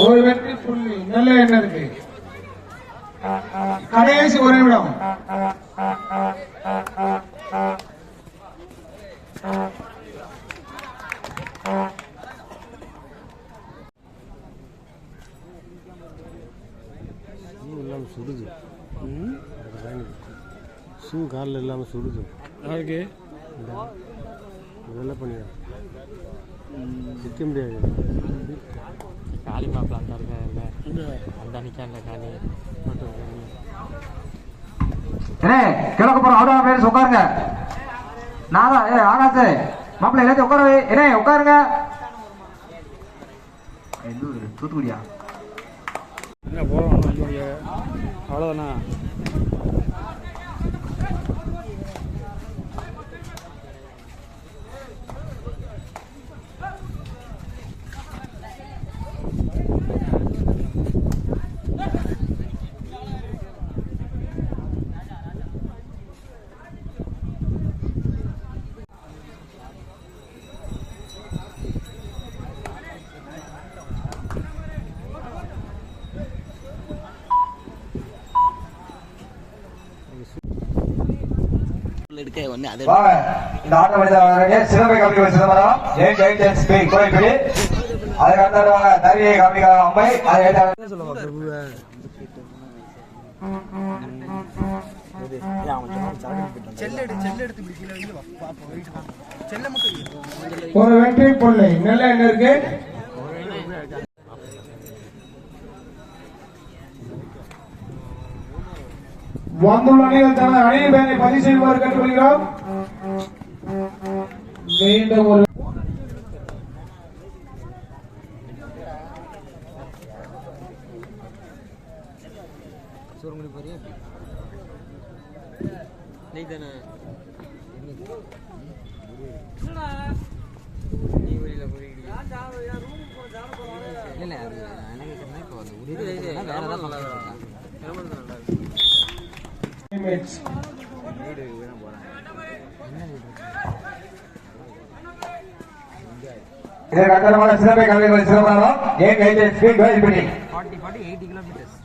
ஒரு வெற்றி புள்ளி நல்ல என்ன இருக்கு. கடைசி ஒரு நிமிடம். இல்லாமல் சுடுது. ஷூ காலில் இல்லாமல் சுடுது. இதெல்லாம் பண்ணியா? நிற்க முடியாது. காளி மாப்பிள்ள அந்த இருக்காங்கல்ல அந்த நிற்கான்ல காளி. கிழக்கு போறோம் அவ்வளோ பேர் உட்காருங்க. நாதா ஏ ஆகாசு மாப்பிள்ளை எல்லாத்தையும் உட்கார வை. ஏனே உட்காருங்க. தூத்துக்குடியா? என்ன போகிறோம் இங்கே அவ்வளோதானா வாங்க இந்த ஆட்டம் சிறப்பை கம்பி சிதம்பரம் ஏன் ஜெயின் ஸ்பீ கோயில்படி அதுக்கு அடுத்த வாங்க தரியை கம்பி அம்மை. அதை ஒரு வெற்றி புள்ளி. நல்ல என்ன இருக்கு? வந்துள்ள அணிகள் தனது அணியின் பெயரை பதிவு செய்வார் கேட்டுக்கொள்கிறோம் மீண்டும் ஒரு வேற ஏதாவது teammates. இதற்கு அடுத்த சிறப்பை கம்பி சிதம்பரம் ஏன் ஜெயின் ஸ்பீ கோயில்படி ஃபார்ட்டி ஃபார்ட்டி எயிட்டி கிலோமீட்டர்ஸ்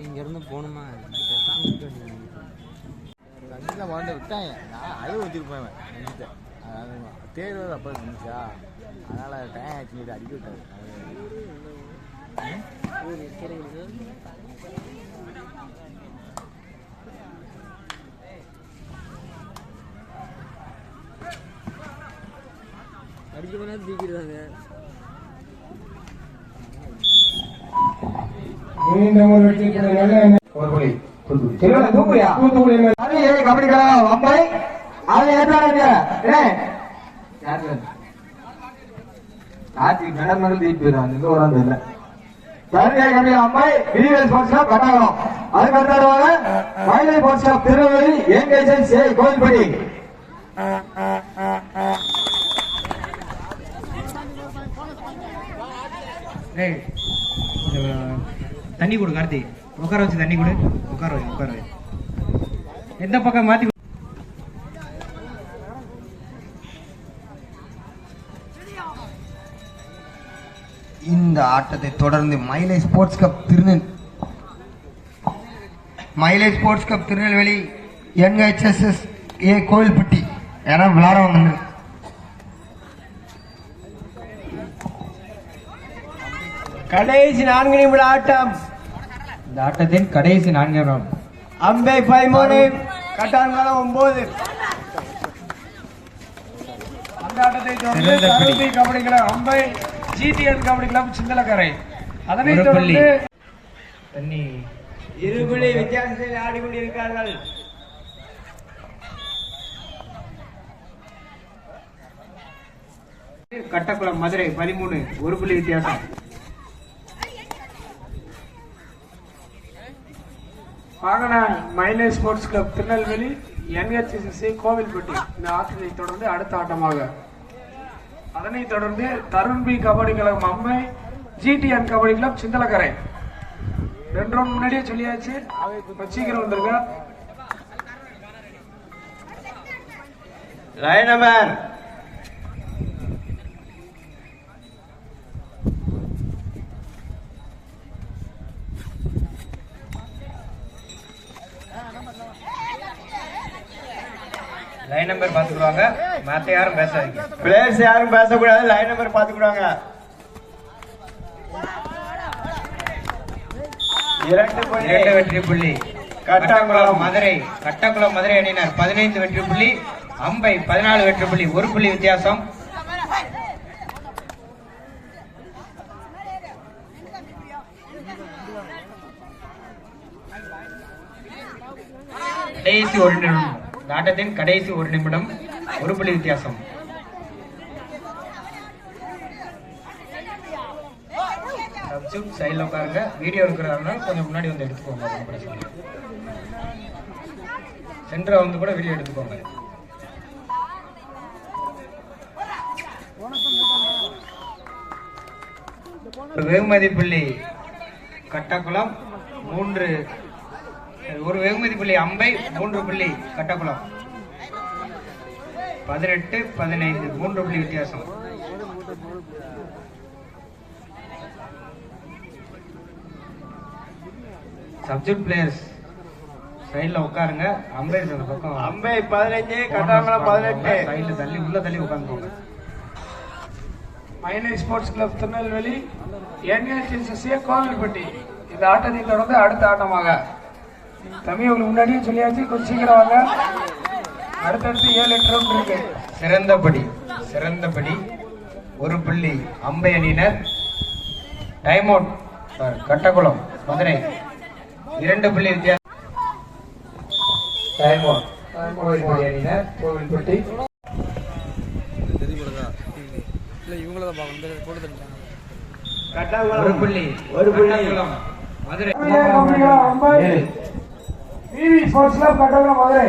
இங்கேருந்து போகணுமா? கண்டிப்பாக மாண்ட விட்டாங்க நான் அழுவ வச்சிருப்பேன் நினைச்சிட்டேன் தேர்வு அப்போ இருந்துச்சா? அதனால் டைம் ஆச்சு அடிக்க விட்டாரு. அடிக்க போனா தூக்கிடுவாங்க. மீண்டும் ஒரு வெற்றி ஒரு புள்ளி அம்மை அதை ஏற்றாங்க ஆட்சி கடன்மகள் தீட்டு போயிடும் இந்த ஒரு இல்ல தரியை கபடி அம்மை பிரிவல் ஸ்போர்ட்ஸ் கிளப் கட்டாயம் அதுக்கு அடுத்தடுவாங்க மயிலை ஸ்போர்ட்ஸ் கிளப் திருநெல்வேலி எங்கேஜன் சே கோயில்படி டேய் கொஞ்சம் தண்ணி கொடு கார்த்தி உட்கார வச்சு தண்ணி கொடு. உட்கார வை உட்கார. வை எந்த பக்கம் மாத்தி இந்த ஆட்டத்தை தொடர்ந்து மயிலை sports cup திருநெல் Mylai sports club Tirunelveli NHSS A Kovilpatti என விளையாட வந்து கடைசி நான்கு நிமிட ஆட்டம். இந்த ஆட்டத்தின் கடைசி நான்காம் round. அம்பை பதிமூணு கட்டான்காலம் ஒன்பது அந்த ஆட்டத்தை தொடர்ந்து. Dharmapuri kabaddi club Ambai GTN kabaddi club Sindalakarai அதனைத். தொடர்ந்து தண்ணி இருபுள்ளி வித்தியாசத்தில் ஆடிக்கொண்டிருக்கிறார்கள் கட்டக்குளம் மதுரை பதிமூணு ஒரு புள்ளி வித்தியாசம் வாகன Mylai sports club Tirunelveli NHSSC Kovilpatti. இந்த ஆட்டத்தை தொடர்ந்து அடுத்த ஆட்டமாக. அதனைத் தொடர்ந்து தருண் பி கபடி கழகம் அம்மை ஜிடிஎன் கபடி கிளப் சிந்தலக்கரை. ரெண்டு ரவுண்ட் முன்னாடியே சொல்லியாச்சு. சீக்கிரம் வந்திருக்கேன் லைன் நம்பர் லைன் நம்பர் பார்த்துக்குவாங்க மற்ற யாரும் பேசாதீங்க. பிளேயர்ஸ் யாரும் பேசக்கூடாது லைன் நம்பர் பாத்துக்கிடுவாங்க இரண்டு புள்ளி. இரண்டு வெற்றி புள்ளி. கட்டக்குளம். கட்டக்குளம் மதுரை கட்டக்குளம் மதுரை அணியினர் பதினைந்து வெற்றி புள்ளி அம்பை பதினாலு வெற்றி புள்ளி ஒரு புள்ளி வித்தியாசம். கடைசி ஒரு நிமிடம். இந்த ஆட்டத்தின் கடைசி ஒரு நிமிடம் ஒரு புள்ளி வித்தியாசம். சப்ஜூட் சைடில் உட்காருங்க. வீடியோ இருக்கிறதுனால கொஞ்சம் முன்னாடி வந்து எடுத்துக்கோங்க. ஒண்ணும் சென்டரை வந்து கூட வீடியோ எடுத்துக்கோங்க. ஒரு வெகுமதி புள்ளி கட்டக்குளம் மூன்று ஒரு வெகுமதி புள்ளி அம்பை மூன்று புள்ளி கட்டக்குளம். பதினெட்டு பதினைந்து மூன்று புள்ளி வித்தியாசம். சப்ஜெக்ட் பிளேயர்ஸ் சைடுல உட்காருங்க. அந்த பக்கம் அம்பை பதினஞ்சு கட்டாங்குளம் பதினெட்டு. சைடுல தள்ளி உள்ள தள்ளி உட்காந்துக்கோங்க. Mylai sports club Tirunelveli NSSA Kovilpatti இந்த ஆட்டத்தை தொடர்ந்து அடுத்த ஆட்டமாக தம்பி உங்களுக்கு முன்னாடியே சொல்லியாச்சு கொஞ்சம் சீக்கிரம் வாங்க. அடுத்தடுத்து ஏழு எட்டு ரவுண்ட் இருக்கு. சிறந்தபடி சிறந்தபடி ஒரு புள்ளி அம்பை அணியினர். Time out Kattakulam Madurai. இரண்டு புள்ளி வித்தியாசம் டைம் அவுட் கோவில்பட்டி அணியினர் கோவில்பட்டி இல்லை இவங்கள தான் பார்க்கணும் இந்த போட்டு தந்துட்டாங்க ஒரு புள்ளி ஒரு புள்ளி. மதுரை விவி ஸ்போர்ட்ஸ் கிளப் கட்டணம் மதுரை